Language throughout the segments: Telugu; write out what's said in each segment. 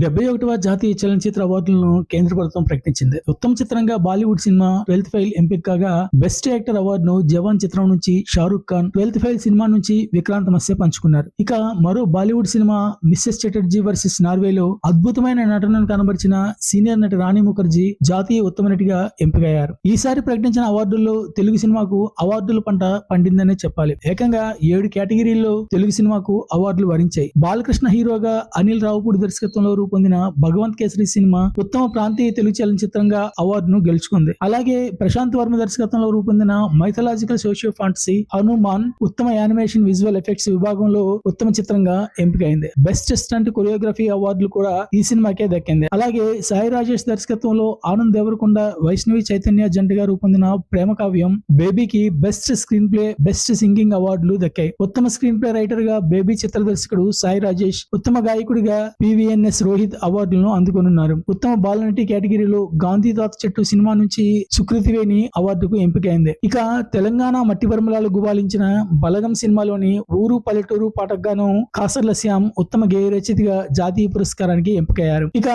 డెబ్బై ఒకటవ జాతీయ చలనచిత్ర అవార్డులను కేంద్ర ప్రభుత్వం ప్రకటించింది. ఉత్తమ చిత్రంగా బాలీవుడ్ సినిమా ట్వెల్త్ ఫైల్ ఎంపిక కాగా బెస్ట్ యాక్టర్ అవార్డును జవాన్ చిత్రం నుంచి Shahrukh Khan twelfth fail cinema నుంచి విక్రాంత్ మస్య పంచుకున్నారు. ఇక మరో Bollywood cinema Mrs Chatterjee versus నార్వేలో అద్భుతమైన నటనను కనబరిచిన సీనియర్ నటి రాణి ముఖర్జీ జాతీయ ఉత్తమ నటిగా ఎంపికయ్యారు. ఈసారి ప్రకటించిన అవార్డుల్లో తెలుగు సినిమాకు అవార్డుల పంట పండిందనే చెప్పాలి. ఏకంగా ఏడు కేటగిరీల్లో తెలుగు సినిమాకు అవార్డులు వరించాయి. బాలకృష్ణ హీరోగా అనిల్ రావుపూడి దర్శకత్వంలో రూపొందిన భగవంత్ కేసరి సినిమా ఉత్తమ ప్రాంతీయ తెలుగు చలనచిత్రంగా అవార్డును గెలుచుకుంది. అలాగే ప్రశాంత్ వర్మ దర్శకత్వంలో రూపొందిన మైథలాజికల్ సోషియో ఫాంటసీ హనుమాన్ ఉత్తమ యానిమేషన్ విజువల్ ఎఫెక్ట్స్ విభాగంలో ఉత్తమ చిత్రంగా ఎంపికైంది. బెస్ట్ స్టంట్ కొరియోగ్రఫీ అవార్డులు కూడా ఈ సినిమాకే దక్కింది. అలాగే సాయి రాజేష్ దర్శకత్వంలో ఆనంద్ దేవరకొండ వైష్ణవి చైతన్య జంటగా రూపొందిన ప్రేమ కావ్యం బేబీకి best screenplay best singing అవార్డులు దక్కాయి. ఉత్తమ స్క్రీన్ ప్లే రైటర్గా బేబీ చిత్ర దర్శకుడు సాయి రాజేష్ ఉత్తమ గాయకుడిగా పివిఎన్ఎస్ రోహిత్ అవార్డులను అందుకొనున్నారు. ఉత్తమ బాలనటి కేటగిరీలో గాంధీ తాత చెట్టు సినిమా నుంచి సుకృతివేణి అవార్డుకు ఎంపికైంది. ఇక తెలంగాణ మట్టి పరిమళాలు గుబాలించిన బలగం సినిమాలోని ఊరు పల్లెటూరు పాటగాను కాసర్ల శ్యామ్ ఉత్తమ గేయ రచయితగా జాతీయ పురస్కారానికి ఎంపికయ్యారు. ఇక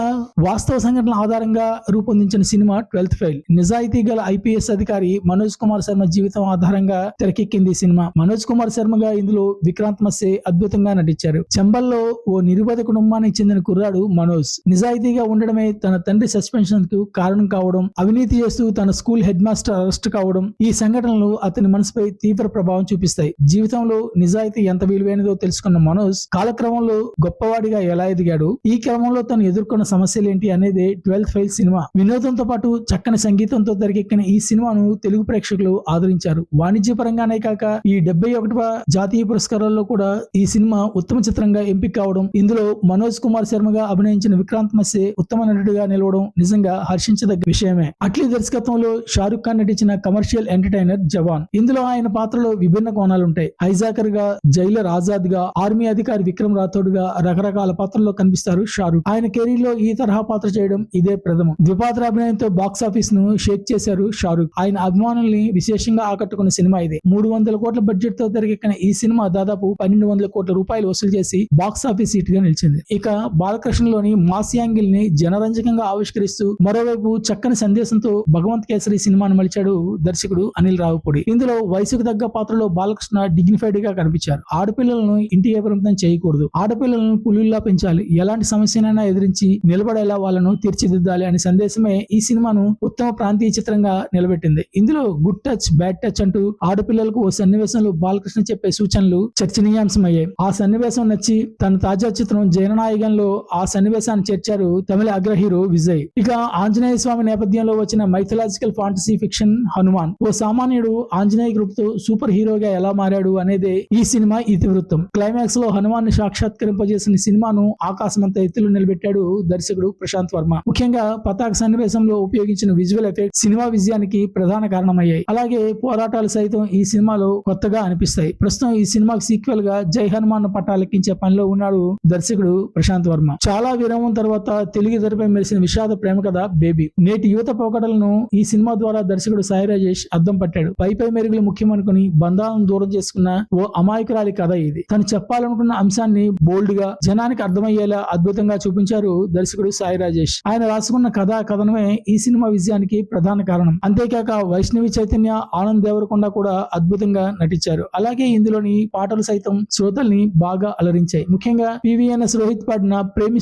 వాస్తవ సంఘటనల ఆధారంగా రూపొందించిన సినిమా ట్వెల్త్ ఫెయిల్. నిజాయితీ గల ఐపీఎస్ అధికారి మనోజ్ కుమార్ శర్మ జీవితం ఆధారంగా తెరకెక్కింది ఈ సినిమా. మనోజ్ కుమార్ శర్మగా ఇందులో విక్రాంత్ మస్సే అద్భుతంగా నటించారు. చెంబల్లో ఓ నిరుపేద కుటుంబానికి చెందిన కుర్రాడు మనోజ్. నిజాయితీగా ఉండడమే తన తండ్రి సస్పెన్షన్కు కారణం కావడం అవినీతి చేస్తూ తన స్కూల్ హెడ్ మాస్టర్ అరెస్ట్ కావడం ఈ సంఘటనలు అతని మనసుపై తీవ్ర ప్రభావం చూపిస్తాయి. జీవితంలో నిజాయితీ ఎంత విలువైనదో తెలుసుకున్న మనోజ్ కాలక్రమంలో గొప్పవాడిగా ఎలా ఎదిగాడు ఈ క్రమంలో తను ఎదుర్కొన్న సమస్యలు ఏంటి అనేది ట్వెల్త్ ఫైల్ సినిమా. వినోదంతో పాటు చక్కని సంగీతంతో తెరకెక్కిన ఈ సినిమాను తెలుగు ప్రేక్షకులు ఆదరించారు. వాణిజ్యపరంగానే కాక ఈ డెబ్బై ఒకటవ జాతీయ పురస్కారాల్లో కూడా ఈ సినిమా ఉత్తమ చిత్రంగా ఎంపిక కావడం ఇందులో మనోజ్ కుమార్ శర్మగా అభినయించిన విక్రాంత్ మస్సే ఉత్తమ నటుడిగా నిలవడం నిజంగా హర్షించదగ్గ విషయమే. అట్లీ దర్శకత్వంలో షారుఖ్ ఖాన్ నటించిన కమర్షియల్ ఎంటర్టైనర్ జవాన్. ఇందులో ఆయన పాత్రలో విభిన్న కోణాలుంటాయి. హైజాకర్గా జైలర్ ఆజాద్గా ఆర్మీ అధికారి విక్రమ్ రాథోడ్గా రకరకాల పాత్రల్లో కనిపిస్తారు షారుఖ్. ఆయన కెరీర్లో ఈ తరహా పాత్ర చేయడం ఇదే ప్రథమం. ద్విపాత్ర అభినయంతో బాక్స్ ఆఫీస్ను షేక్ చేశారు షారుఖ్. ఆయన అభిమానుల్ని విశేషంగా ఆకట్టుకున్న సినిమా ఇది. మూడు వందల కోట్ల బడ్జెట్తో తెరకెక్కిన ఈ సినిమా దాదాపు పన్నెండు వందల కోట్ల రూపాయలు వసూలు చేసి బాక్స్ ఆఫీస్ సీట్గా నిలిచింది. ఇక బాలకృష్ణ బాలకృష్ణలోని మాస్ యాంగిల్ని జనరంజకంగా ఆవిష్కరిస్తూ మరోవైపు చక్కని సందేశంతో భగవంత్ కేసరి సినిమాను మలిచాడు దర్శకుడు అనిల్ రావుపూడి. ఇందులో వయసుకు తగ్గ పాత్రలో బాలకృష్ణ డిగ్నిఫైడ్గా కనిపించారు. ఆడపిల్లలను ఇంటికి పరిమితం చేయకూడదు. ఆడపిల్లలను పులుల్లా పెంచాలి. ఎలాంటి సమస్యనైనా ఎదిరించి నిలబడేలా వాళ్ళను తీర్చిదిద్దాలి అనే సందేశమే ఈ సినిమాను ఉత్తమ ప్రాంతీయ చిత్రంగా నిలబెట్టింది. ఇందులో గుడ్ టచ్ బ్యాడ్ టచ్ అంటూ ఆడపిల్లలకు ఓ సన్నివేశంలో బాలకృష్ణ చెప్పే సూచనలు చర్చనీయాంశమయ్యాయి. ఆ సన్నివేశం నచ్చి తన తాజా చిత్రం జయననాయకంలో ఆ సన్నివేశాన్ని చేర్చారు తమిళ అగ్రహీరు విజయ్. ఇక ఆంజనేయ స్వామి నేపథ్యంలో వచ్చిన మైథలాజికల్ ఫాంటసీ ఫిక్షన్ హనుమాన్. ఓ సామాన్యుడు ఆంజనేయ గ్రూప్తో సూపర్ హీరోగా ఎలా మారాడు అనేది ఈ సినిమా ఇతివృత్తం. క్లైమాక్స్లో హనుమాన్ని సాక్షాత్కరింపజేసిన సినిమాను ఆకాశమంత ఎత్తులు నిలబెట్టాడు దర్శకుడు ప్రశాంత్ వర్మ. ముఖ్యంగా పతాక సన్నివేశంలో ఉపయోగించిన విజువల్ ఎఫెక్ట్ సినిమా విజయానికి ప్రధాన కారణమయ్యాయి. అలాగే పోరాటాలు సైతం ఈ సినిమాలో కొత్తగా అనిపిస్తాయి. ప్రస్తుతం ఈ సినిమాకి సీక్వెల్గా జై హనుమాన్ పట్టాలెక్కించే పనిలో ఉన్నాడు దర్శకుడు ప్రశాంత్ వర్మ. చాలా విరామం తర్వాత తెలుగు తెరపై మెరిసిన విషాద ప్రేమ కథ బేబీ. నేటి యువత పోకడలను ఈ సినిమా ద్వారా దర్శకుడు సాయి రాజేష్ అద్దం పట్టాడు. పై పై మెరుగులు ముఖ్యమనుకుని బంధాలను దూరం చేసుకున్న ఓ అమాయకురాలి కథ ఇది. తను చెప్పాలనుకున్న అంశాన్ని బోల్డ్గా జనానికి అర్థమయ్యేలా అద్భుతంగా చూపించారు దర్శకుడు సాయి రాజేష్. ఆయన రాసుకున్న కథా కథనమే ఈ సినిమా విజయానికి ప్రధాన కారణం. అంతేకాక వైష్ణవి చైతన్య ఆనంద్ దేవరకొండ కూడా అద్భుతంగా నటించారు. అలాగే ఇందులోని పాటలు సైతం శ్రోతల్ని బాగా అలరించాయి. ముఖ్యంగా పివిఎన్ఎస్ రోహిత్ పాడిన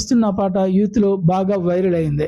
ప్రేమిస్తున్న పాట యూత్లో బాగా వైరల్ అయింది.